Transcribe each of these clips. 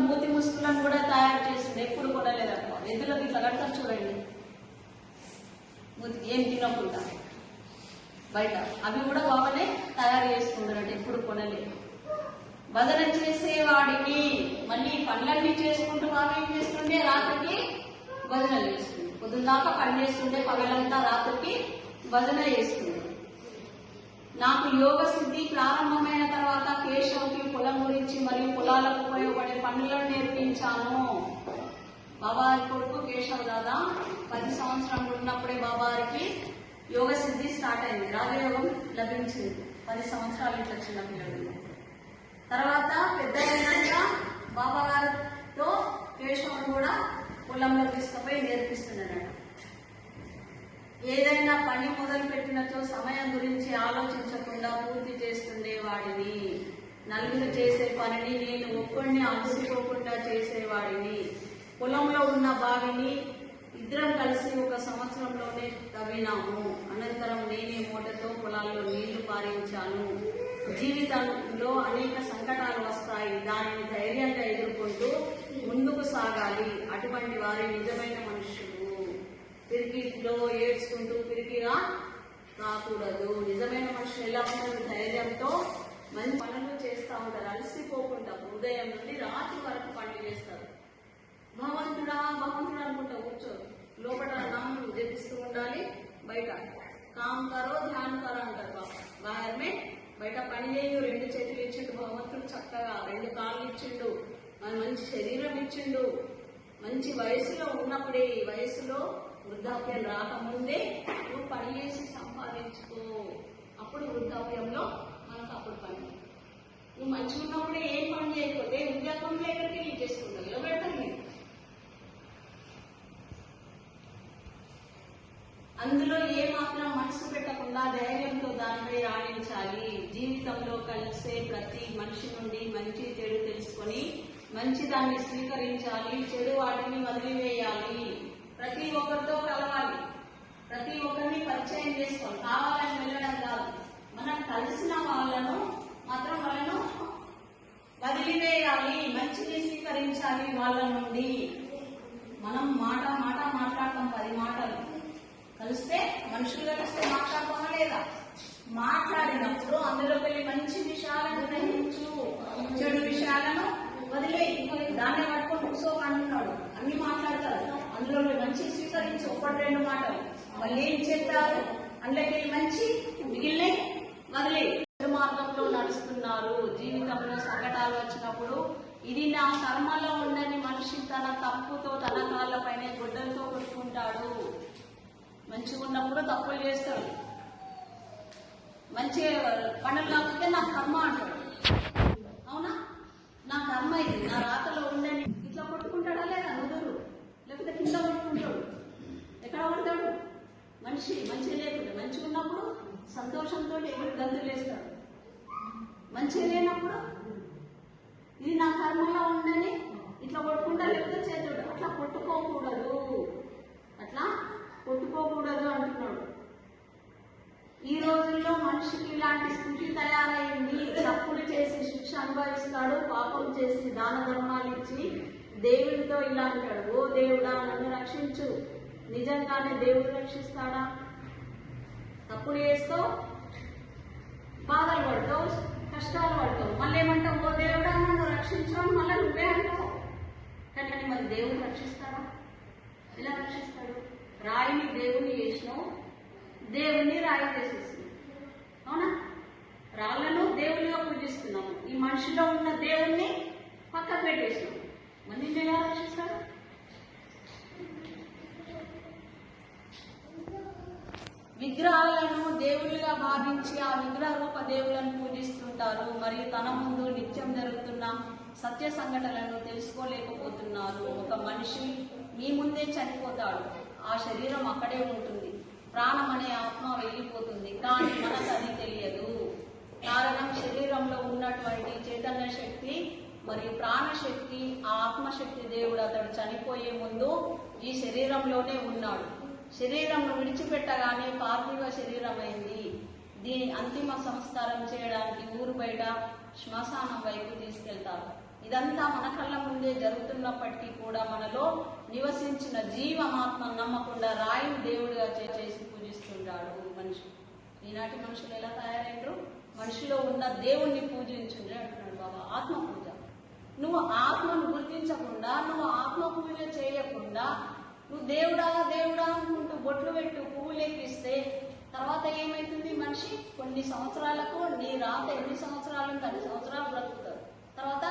మూతి ముసుగులను కూడా తయారు చేసింది ఎప్పుడు కొనలేదట ఎద్దులకు ఇట్లా కడతారు చూడండి. మూతికి ఏం తినకుండా బయట. అవి కూడా బాగానే తయారు చేసుకుంటారట ఎప్పుడు కొనలేదు వదన చేసేవాడికి మళ్ళీ పనులన్నీ చేసుకుంటూ బాగా ఏం చేస్తుండే? రాత్రికి భజన చేస్తుంది పొద్దున్నాక పని చేస్తుండే. పగలంతా రాత్రికి భజన చేస్తుంది నాకు యోగ సిద్ధి ప్రారంభమైన తర్వాత కేశవ్కి పొలం గురించి మరియు పొలాలకు ఉపయోగపడే పనులను నేర్పించాను. బాబారి కొడుకు కేశవ్ దాదా పది సంవత్సరాలు ఉన్నప్పుడే బాబారికి యోగ సిద్ధి స్టార్ట్ అయింది. రాజయోగం లభించింది. పది సంవత్సరాలు ఇట్లా చిన్న పిల్లలు. తర్వాత పెద్ద బాబా గారితో కేశవుడు కూడా పొలంలో తీసుకుపోయి నేర్పిస్తున్నాడు ఏదైనా పని మొదలు పెట్టినచో సమయం గురించి ఆలోచించకుండా పూర్తి చేస్తుండే వాడిని నలుగురు చేసే పనిని నేను ఒక్కడిని అలసిపోకుండా చేసేవాడిని. పొలంలో ఉన్న బావిని ఇద్దరం కలిసి ఒక సంవత్సరంలోనే తవ్వినాము. అనంతరం నేనే మూటతో పొలాల్లో నీళ్ళు పారించాను. జీవితంలో అనేక సంకటాలు వస్తాయి. దానిని ధైర్యంగా ఎదుర్కొంటూ ముందుకు సాగాలి. అటువంటి వారి నిజమైన మనుషులు. పిరికిలో ఏడ్చుకుంటూ పిరికిగా రాకూడదు. నిజమైన మనుషులు ఎలా ఉంటారు ధైర్యంతో మంచి పనులు చేస్తూ ఉంటారు. అలసిపోకుండా ఉదయం నుండి రాత్రి వరకు పనులు చేస్తారు. భగవంతుడా భగవంతుడా అనుకుంటా కూర్చోరు. లోపల నామం జపిస్తూ ఉండాలి. బయట కామ్ కరో ధ్యాన్ కరో అంటారు బాబా గారమే బయట పని చేయు. రెండు చేతులు ఇచ్చిండు భగవంతుడు చక్కగా. రెండు కాళ్ళు ఇచ్చిండు. మన మంచి శరీరం ఇచ్చిండు. మంచి వయసులో ఉన్నప్పుడే ఈ వయసులో వృద్ధాప్యం రాకముందే నువ్వు పని చేసి సంపాదించుకో. అప్పుడు వృద్ధాప్యంలో మనకు అప్పుడు పని. నువ్వు మంచిగా ఉన్నప్పుడే ఏం పని చేయకపోతే వృద్ధాప్యంలో ఎక్కడికి వెళ్ళి చేసుకుంటావు? ఇలా పెడతాను నేను అందులో ఏ మాత్రం మనసు పెట్టకుండా ధైర్యంతో దానిపై రాణించాలి జీవితంలో కలిసే ప్రతి మనిషి నుండి మంచి చెడు తెలుసుకొని మంచి దాన్ని స్వీకరించాలి. చెడు వాటిని వదిలివేయాలి. ప్రతి ఒక్కరితో ప్రతి ఒక్కరిని పరిచయం చేసుకోవాలి. కావాలని వెళ్ళడం కాదు. మనం కలిసిన వాళ్ళను మాత్రం వాళ్ళను వదిలివేయాలి మంచిని స్వీకరించాలి వాళ్ళ నుండి. మనం మాట మాట మాట్లాడతాం పది మాటలు. కలిస్తే మనుషులు కలిస్తే మాట్లాడతామా లేదా? మాట్లాడినప్పుడు అందులో వెళ్ళి మంచి విషయాలను గ్రహించు. చెడు విషయాలను వదిలేయి. దాన్ని పట్టుకొని కూర్చోకంటున్నాడు అన్ని మాట్లాడతారు. అందులో మంచి స్వీకరించి. ఒకటి రెండు మాటలు. వాళ్ళు ఏం చేస్తారు? అందులోకి మంచి మిగిలిన వదిలే. మార్గంలో నడుస్తున్నారు. జీవితంలో సంకటాలు వచ్చినప్పుడు ఇది నా కర్మలో ఉండని మనిషి తన తప్పుతో తన కాళ్ళపైనే గుడ్డలతో కొట్టుకుంటాడు. మంచిగా ఉన్నప్పుడు తప్పులు చేస్తాడు. మంచి పనులు కాకపోతే నా కర్మ అంటాడు. అవునా? నా కర్మ ఇది. నా రాతలో ఉండని ఇట్లా కొట్టుకుంటాడా లేదా నుదురు లేకపోతే కింద కొట్టుకుంటాడు ఎక్కడ పడతాడు మనిషి మంచిగా లేకుండా మంచి ఉన్నప్పుడు సంతోషంతో ఎగురు గంతులు వేస్తాడు మంచిగా లేనప్పుడు ఇది నా కర్మలో ఉందని ఇట్లా కొట్టుకుంటా లేకపోతే చేతుడు అట్లా కొట్టుకోకూడదు. అట్లా కొట్టుకోకూడదు అంటున్నాడు. ఈ రోజుల్లో మనిషికి ఇలాంటి స్థితి తయారైంది. తప్పులు చేసి శిక్ష అనుభవిస్తాడు పాపం చేసి దాన ధర్మాలు ఇచ్చి దేవుడితో ఇలా అంటాడు. ఓ దేవుడా నన్ను రక్షించు. నిజంగానే దేవుడు రక్షిస్తాడా? తప్పులు చేస్తావు? బాధలు పడతావు? కష్టాలు పడతావు? మళ్ళీ ఏమంటావు? ఓ దేవుడా నన్ను రక్షించు మళ్ళీ నువ్వే అంటావు. కానీ మరి దేవుడు రక్షిస్తాడా? ఎలా రక్షిస్తాడు? రాయిని దేవుని చేసినావు. దేవుణ్ణి రాయి చేసేసింది అవునా? రాళ్ళను దేవునిగా పూజిస్తున్నాము ఈ మనిషిలో ఉన్న దేవుణ్ణి పక్కకు పెట్టేసినాం మరి నిన్ను ఎలా రక్షిస్తాడు? విగ్రహాలను దేవుళ్ళుగా భావించి ఆ విగ్రహ రూప దేవులను పూజిస్తుంటారు. మరియు తన ముందు నిత్యం జరుగుతున్న సత్య సంఘటనలను తెలుసుకోలేకపోతున్నారు. ఒక మనిషి మీ ముందే చనిపోతాడు. ఆ శరీరం అక్కడే ఉంటుంది. ప్రాణం అనే ఆత్మ వెళ్ళిపోతుంది కానీ మనకు అది తెలియదు. కారణం శరీరంలో ఉన్నటువంటి చైతన్య శక్తి మరియు ప్రాణశక్తి ఆ ఆత్మశక్తి దేవుడు అతడు చనిపోయే ముందు ఈ శరీరంలోనే ఉన్నాడు. శరీరంను విడిచిపెట్టగానే పార్థివ శరీరం అయింది దీని అంతిమ సంస్కారం చేయడానికి ఊరు బయట శ్మశానం వైపు తీసుకెళ్తారు. ఇదంతా మన కళ్ళ ముందే జరుగుతున్నప్పటికీ కూడా మనలో నివసించిన జీవమాత్మ నమ్మకుండా రాయిని దేవుడిగా చే- చేసి పూజిస్తుంటాడు మనిషి. ఈనాటి మనుషులు ఎలా తయారైనరు మనిషిలో ఉన్న దేవుణ్ణి పూజించుండే అంటున్నాడు బాబా ఆత్మ పూజ నువ్వు ఆత్మను గుర్తించకుండా నువ్వు ఆత్మ పూజ చేయకుండా నువ్వు దేవుడా దేవుడా అనుకుంటూ బొట్లు పెట్టు పువ్వులు ఎక్కిస్తే తర్వాత ఏమైతుంది మనిషి? కొన్ని సంవత్సరాలకు నీ రాత ఎన్ని సంవత్సరాలు కొన్ని అన్ని సంవత్సరాలు బ్రతుకుతారు తర్వాత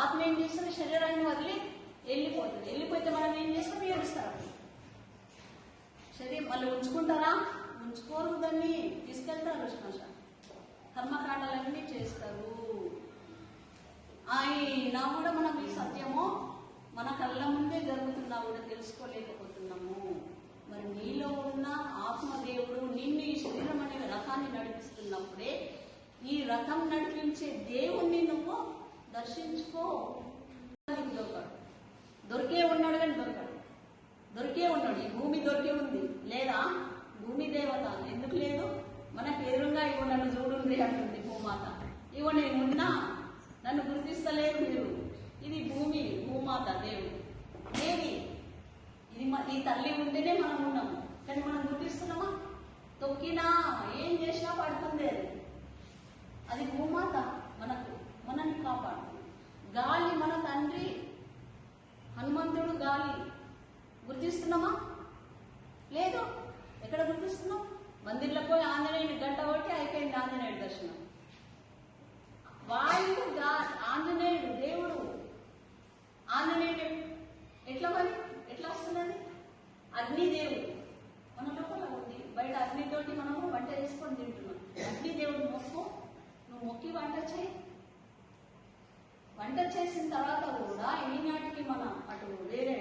ఆత్మ ఏం చేస్తుంది? శరీరాన్ని వదిలి వెళ్ళిపోతుంది. వెళ్ళిపోతే మనం ఏం చేస్తాం? ఏడుస్తారు శరీరం మళ్ళీ ఉంచుకుంటారా? ఉంచుకోరు దాన్ని తీసుకెళ్తారు శ్మశానం కర్మకాండాలన్నీ చేస్తారు అయినా కూడా మనం ఈ సత్యము మన జరుగుతున్నావు తెలుసుకోలేకపోతున్నాము. మరి నీలో ఉన్న ఆత్మదేవుడు నిన్ను ఈ శరీరం అనే రథాన్ని నడిపిస్తున్నప్పుడే ఈ రథం నడిపించే దేవుణ్ణి నువ్వు దర్శించుకో. దొరకడు దొరికే ఉన్నాడు కానీ దొరకడు. దొరికే ఉన్నాడు. ఈ భూమి దొరికే ఉంది. లేదా? భూమి దేవత. ఎందుకు లేదు? మనకు ఎదురుగా ఇవ్వ నన్ను చూడుంది అంటుంది భూమాత. ఇవ్వ నేనున్నా నన్ను గుర్తిస్తలేదు మీరు. ఇది భూమి భూమాత దేవుడు. ఏది? ఇది ఈ తల్లి ఉంటేనే మనం ఉన్నాము. కానీ మనం గుర్తిస్తున్నామా? తొక్కినా ఏం చేసినా పడుతుంది అది. అది భూమాత మనకు మనల్ని కాపాడుతుంది. గాలి మన తండ్రి హనుమంతుడు గాలి. గుర్తిస్తున్నామా? లేదు. ఎక్కడ గుర్తిస్తున్నాం? మందిర్లో పోయి ఆంజనేయుని గంట కొట్టి అయిపోయింది ఆంజనేయుడి దర్శనం వాయువు గా- ఆంజనేయుడు దేవుడు ఆంజనేయుడు ఎట్లా మరి ఎట్లా వస్తున్నది అగ్నిదేవుడు మన లోపల ఉంది బయట అగ్నితోటి మనము వంట చేసుకొని తింటున్నాం అగ్నిదేవుడు మొక్కు నువ్వు మొక్కి వంట చేయి వంట చేసిన తర్వాత కూడా ఈనాటికి మనం అటు వేరే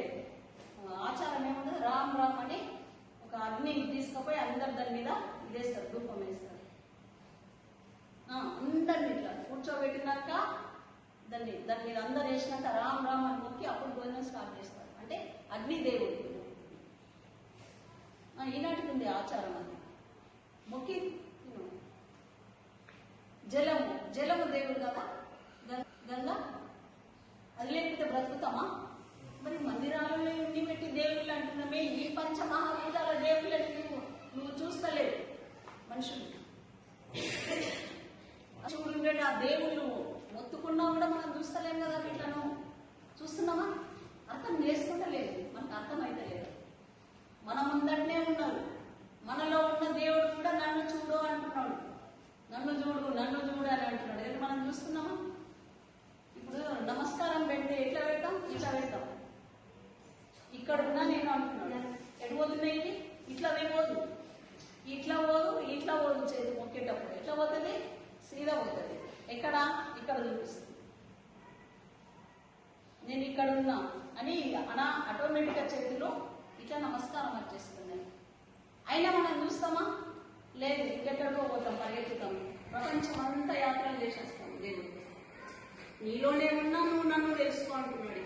ఆచారం ఏముంది రామ్ రామ్ అని ఒక అగ్ని తీసుకుపోయి అందరి దాని మీద ఇదేస్తారు ధూపం వేస్తారు ఆ, అందరిని ఇట్లా కూర్చోబెట్టినాక దాన్ని దాని మీద అందరు వేసినాక రామ్ రామ్ అని మొక్కి అప్పుడు భోజనం స్టార్ట్ చేస్తారు. అంటే అగ్ని దేవుడు. ఈనాటికి ఉంది ఆచారం అది. మొక్కి జలము జలము దేవుడు కదా? గంగా? అది లేకపోతే బ్రతుకుతామా? మరి మందిరాలలో ఎన్ని పెట్టి దేవుళ్ళు అంటున్నామే ఈ పంచమహాభూతాల దేవుళ్ళని నువ్వు నువ్వు చూస్తలేవు మనుషులు చూడండి ఆ దేవుళ్ళు మొత్తుకున్నా కూడా మనం చూస్తలేం కదా వీళ్ళను చూస్తున్నామా అర్థం చేసుకుంటలేదు. మనకు అర్థమైతే లేదు మన ముందటనే ఉన్నారు మనలో ఉన్న దేవుడు కూడా నన్ను చూడు అంటున్నాడు. నన్ను చూడు నన్ను చూడు అని అంటున్నాడు. ఇది మనం చూస్తున్నామా? ఇప్పుడు నమస్కారం పెడితే ఎట్లా పెడతాం? ఇట్లా పెడతాం. ఇక్కడ ఉన్నా నేను అంటున్నాను. ఎడిపోతున్నాయి ఇట్లా పోదు. ఇట్లా పోదు ఇట్లా పోదు చేతి మొక్కేటప్పుడు. ఎట్లా పోతుంది? సీదా పోతుంది. ఎక్కడ? ఇక్కడ చూపిస్తుంది. నేను ఇక్కడ ఉన్నా అని అనా ఆటోమేటిక్గా చేతిలో ఇట్లా నమస్కారం వచ్చేస్తుంది. అయినా మనం చూస్తామా? లేదు ఇంకెక్కడికో పోతాం పరిగెత్తుతాం. ప్రపంచం అంతా యాత్రలు చేసేస్తాం లేదు. నీలోనే ఉన్నా నువ్వు నన్ను తెలుసుకో అంటున్నాడు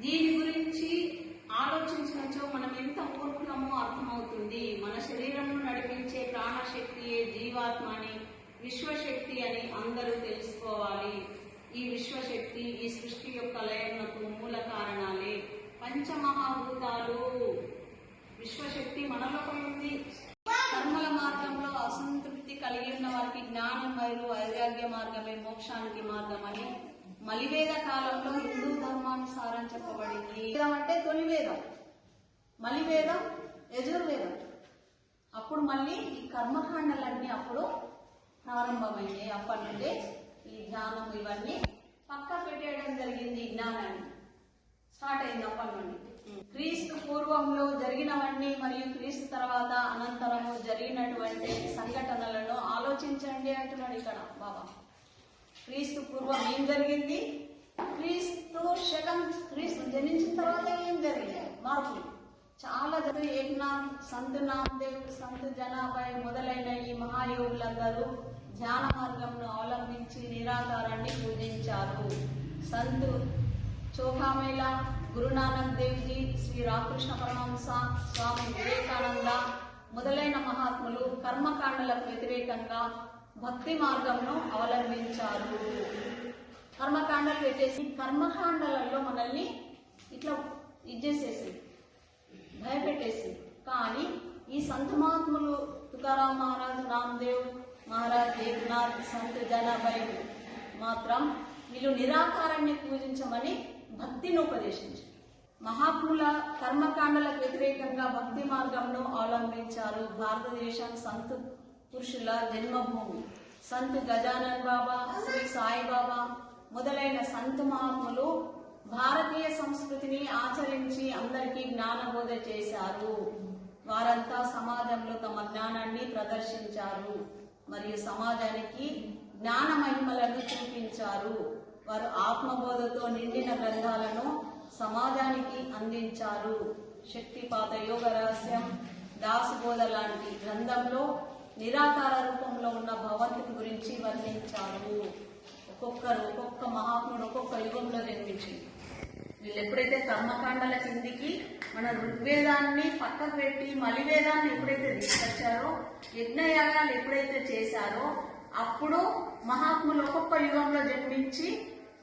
దీని గురించి ఆలోచించినచో మనం ఎంత కోరుకున్నామో అర్థమవుతుంది. మన శరీరంను నడిపించే ప్రాణశక్తియే జీవాత్మ అని విశ్వశక్తి అని అందరూ తెలుసుకోవాలి. ఈ విశ్వశక్తి ఈ సృష్టి యొక్క లయనకు మూల కారణాలే పంచమహాభూతాలు. విశ్వశక్తి మన ఉంది. కర్మల మార్గంలో అసంతృప్తి కలిగి ఉన్న వారికి జ్ఞానం మరియు వైరాగ్య మార్గమే మోక్షానికి మార్గం అని మలివేద కాలంలో హిందూ ధర్మానుసారం చెప్పబడింది. వేదం అంటే తొలి వేదం మలివేదం యజుర్వేదం. అప్పుడు మళ్ళీ ఈ కర్మకాండలన్నీ అప్పుడు ప్రారంభమైనాయి. అప్పటి నుండి ఈ ధ్యానం ఇవన్నీ పక్క పెట్టేయడం జరిగింది జ్ఞానాన్ని. స్టార్ట్ అయింది అప్పటి నుండి. క్రీస్తు పూర్వంలో జరిగినవన్నీ మరియు క్రీస్తు తర్వాత అనంతరము జరిగినటువంటి సంఘటనలను ఆలోచించండి అంటున్నాడు ఇక్కడ బాబా. క్రీస్తు పూర్వం ఏం జరిగింది? క్రీస్తు శకం క్రీస్తు జనించిన తర్వాత ఏం జరిగింది? మార్పులు. చాలా ఏక్నాథ్ ఏకనాథ్ సంత్ నామదేవ్ సంత్ జనాభాయ్ మొదలైన ఈ మహాయోగులందరూ ధ్యాన మార్గంను అవలంబించి నిరాకారాన్ని పూజించారు. సంత్ చోఖామేలా గురునానక్ దేవ్జీ శ్రీ రామకృష్ణ పరమహంస స్వామి వివేకానంద మొదలైన మహాత్ములు కర్మకాండలకు వ్యతిరేకంగా భక్తి మార్గంను అవలంబించారు. కర్మకాండాలు పెట్టేసి కర్మకాండాలలో మనల్ని ఇట్లా ఇచ్చేసేసి భయపెట్టేసి కానీ ఈ సంత మహాత్ములు తుకారాం మహారాజ్ రామ్దేవ్ మహారాజ్ ఏకనాథ్ సంత్ జనాభాయ్ మాత్రం వీళ్ళు నిరాకారాన్ని పూజించమని భక్తిని ఉపదేశించారు. మహాత్ముల కర్మకాండలకు వ్యతిరేకంగా భక్తి మార్గంను అవలంబించారు భారతదేశం సంత్ పురుషుల జన్మభూమి. సంత్ గజానన్ బాబా శ్రీ సాయిబాబా మొదలైన సంత్ మహాత్ములు భారతీయ సంస్కృతిని జ్ఞానబోధ చేశారు. వారంతా సమాజంలో తమ జ్ఞానాన్ని ప్రదర్శించారు. మరియు సమాజానికి జ్ఞాన మహిమలను చూపించారు. వారు ఆత్మబోధతో నిండిన గ్రంథాలను సమాజానికి అందించారు. శక్తిపాత యోగ రహస్యం దాసబోధ లాంటి గ్రంథంలో నిరాకార రూపంలో ఉన్న భగవంతుని గురించి వర్ణించారు. ఒక్కొక్కరు ఒక్కొక్క మహాత్ముడు ఒక్కొక్క యుగంలో జన్మించింది. ఎప్పుడైతే కర్మకాండల కిందికి మన ఋగ్వేదాన్ని పక్కకు పెట్టి మలివేదాన్ని ఎప్పుడైతే తీసుకొచ్చారో యజ్ఞయాగాలు ఎప్పుడైతే చేశారో అప్పుడు మహాత్ములు ఒక్కొక్క యుగంలో జన్మించి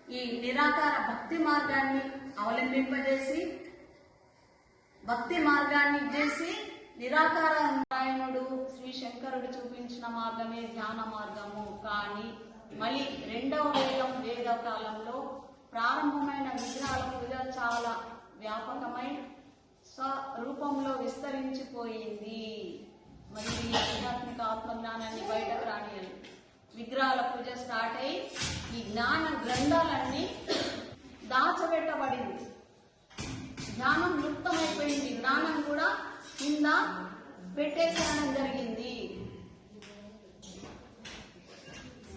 ఈ నిరాకార భక్తి మార్గాన్ని అవలంబింపజేసి భక్తి మార్గాన్ని చేసి నిరాకార నారాయణుడు శ్రీ శంకరుడు చూపించిన మార్గమే ధ్యాన మార్గము. కానీ మళ్ళీ రెండవ వేదం వేద కాలంలో ప్రారంభమైన విగ్రహాల పూజ చాలా వ్యాపకమై స్వరూపంలో విస్తరించిపోయింది. మరి ఈ ఆధ్యాత్మిక ఆత్మజ్ఞానాన్ని బయటకు రానియాలి విగ్రహాల పూజ స్టార్ట్ అయి ఈ జ్ఞాన గ్రంథాలన్నీ దాచబెట్టబడింది. జ్ఞానం లుప్తమైపోయింది జ్ఞానం కూడా కింద పెట్టేసేయడం జరిగింది.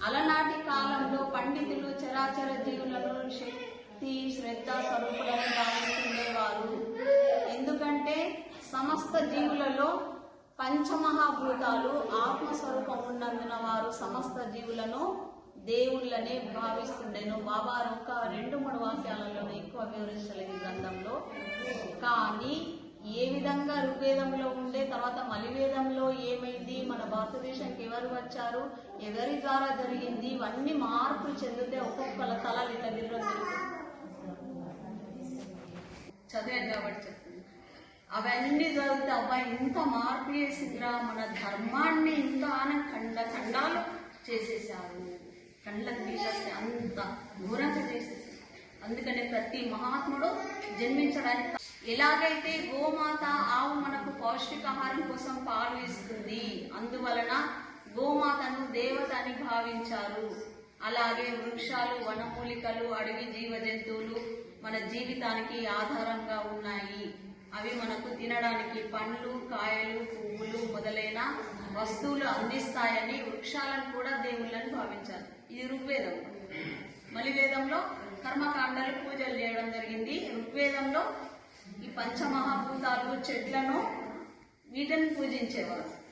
అలనాటి కాలంలో పండితులు చరాచర జీవులను శక్తి శ్రద్ధ స్వరూపులను భావిస్తుండేవారు ఎందుకంటే సమస్త జీవులలో పంచమహాభూతాలు ఆత్మస్వరూపం ఉన్నందున వారు సమస్త జీవులను దేవుళ్ళనే భావిస్తుండేను. బాబా ఒక రెండు మూడు వాక్యాలలోనే ఎక్కువ వివరించలేదు గ్రంథంలో. కానీ ఏ విధంగా ఋగ్వేదంలో ఉండే తర్వాత మలివేదంలో ఏమైంది? మన భారతదేశానికి ఎవరు వచ్చారు? ఎవరి ద్వారా జరిగింది? ఇవన్నీ మార్పులు చెందుతాయి ఒక్కొక్కల తలలు ఇట్లా తిరగదు చదివాను కాబట్టి చెప్తుంది అవన్నీ చదివితే అబ్బాయి ఇంత మార్పు చేసిందిరా మన ధర్మాన్ని ఇంత ఆన కండ ఖండాలు చేసేసారు కండ్ల తీసేస్తే అంత ఘోరంగా చేసేసారు అందుకనే ప్రతి మహాత్ముడు జన్మించడానికి ఎలాగైతే గోమాత ఆవు మనకు పౌష్టికాహారం కోసం పాలు ఇస్తుంది అందువలన గోమాతను దేవత అని భావించారు. అలాగే వృక్షాలు వనమూలికలు అడవి జీవ జంతువులు మన జీవితానికి ఆధారంగా ఉన్నాయి. అవి మనకు తినడానికి పండ్లు కాయలు పువ్వులు మొదలైన వస్తువులు అందిస్తాయని వృక్షాలను కూడా దేవుళ్ళని భావించారు. ఇది ఋగ్వేదం. మలివేదంలో కర్మకాండాలు పూజలు చేయడం జరిగింది. ఋగ్వేదంలో ఈ పంచమహాభూతాలు చెట్లను వీటిని పూజించేవారు.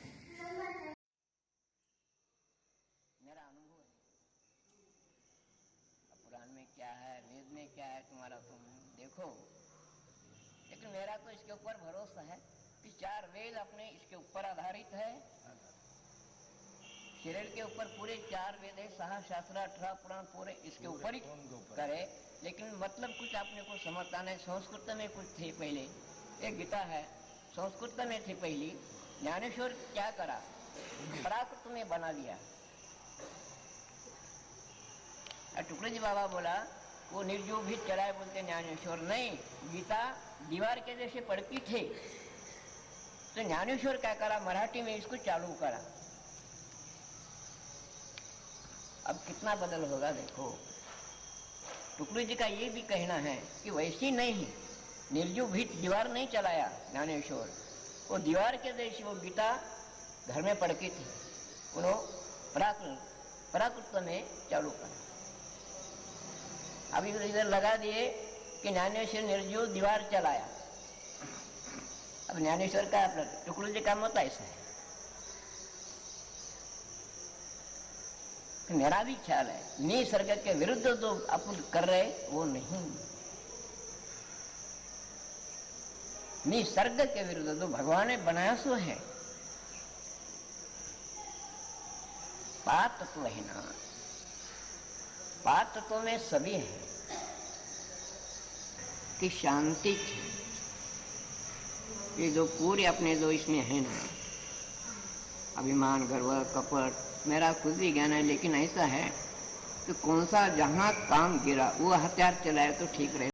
क्या है? वेद में क्या है तुम्हारा तुम? देखो। लेकिन मेरा तो इसके ऊपर भरोसा है कि चार वेद अपने इसके ऊपर आधारित है। शरीर के ऊपर पूरे चार वेद है सहा शास्त्र अठारह पुराण पूरे इसके ऊपर ही करे। लेकिन मतलब कुछ आपने को समझता नहीं। संस्कृत में कुछ थे पहले। एक गीता है। संस्कृत में थी पहली। ज्ञानेश्वर क्या करा? प्राकृत में बना लिया। और टुकड़े जी बाबा बोला, वो निर्जो भी चलाए बोलते, ज्ञानेश्वर नहीं, गीता दीवार के जैसे पड़ती थे। तो ज्ञानेश्वर क्या करा, मराठी में इसको चालू करा। अब कितना बदल होगा देखो। टुकड़ी जी का ये भी कहना है कि वैसी नहीं, निर्जु भी दीवार नहीं चलाया ज्ञानेश्वर। वो दीवार के जैसी वो गीता घर में की थी। उन्होंने प्राकृत प्राकृत में चालू करा। अभी इधर लगा दिए कि ज्ञानेश्वर निर्जीव दीवार चलाया। अब ज्ञानेश्वर का टुकड़ू जी का मत ऐसा है कि मेरा भी ख्याल है, निसर्ग के विरुद्ध जो अपन कर रहे, वो नहीं। निसर्ग के विरुद्ध जो भगवान ने बनाया, सो है। बात तो है ना। पाप तो में सभी है कि शांति ये जो पूरे अपने जो इसमें है ना, अभिमान, गर्व, कपट, मेरा खुद भी ज्ञान है, लेकिन ऐसा है कि कौन सा जहाँ काम गिरा, वो हथियार चलाए तो ठीक रहे।